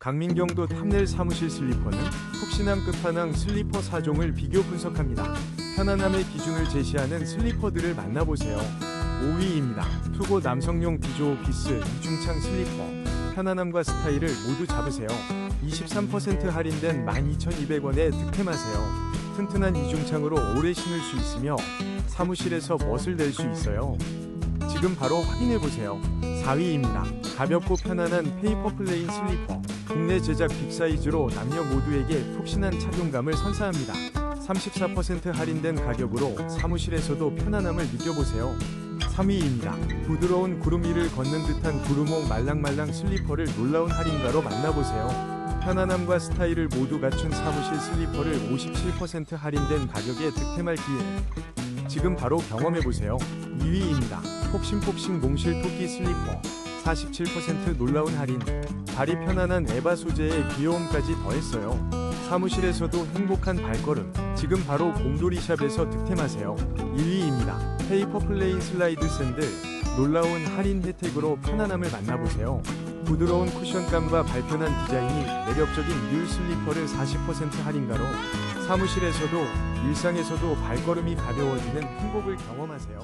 강민경도 탐낼 사무실 슬리퍼는 푹신함 끝판왕 슬리퍼 4종을 비교 분석합니다. 편안함의 기준을 제시하는 슬리퍼들을 만나보세요. 5위입니다. 투고 남성용 비조 오피스 이중창 슬리퍼. 편안함과 스타일을 모두 잡으세요. 23% 할인된 12,200원에 득템하세요. 튼튼한 이중창으로 오래 신을 수 있으며 사무실에서 멋을 낼 수 있어요. 지금 바로 확인해보세요. 4위입니다. 가볍고 편안한 페이퍼 플레인 슬리퍼. 국내 제작 빅사이즈로 남녀 모두에게 푹신한 착용감을 선사합니다. 34% 할인된 가격으로 사무실에서도 편안함을 느껴보세요. 3위입니다. 부드러운 구름 위를 걷는 듯한 구름옥 말랑말랑 슬리퍼를 놀라운 할인가로 만나보세요. 편안함과 스타일을 모두 갖춘 사무실 슬리퍼를 57% 할인된 가격에 득템할 기회. 지금 바로 경험해보세요. 2위입니다. 폭신폭신 몽실 토끼 슬리퍼. 47% 놀라운 할인. 발이 편안한 에바 소재의 귀여움까지 더했어요. 사무실에서도 행복한 발걸음. 지금 바로 곰돌이샵에서 득템하세요. 1위입니다. 페이퍼 플레인 슬라이드 샌들. 놀라운 할인 혜택으로 편안함을 만나보세요. 부드러운 쿠션감과 발편한 디자인이 매력적인 뮬 슬리퍼를 40% 할인가로 사무실에서도 일상에서도 발걸음이 가벼워지는 행복을 경험하세요.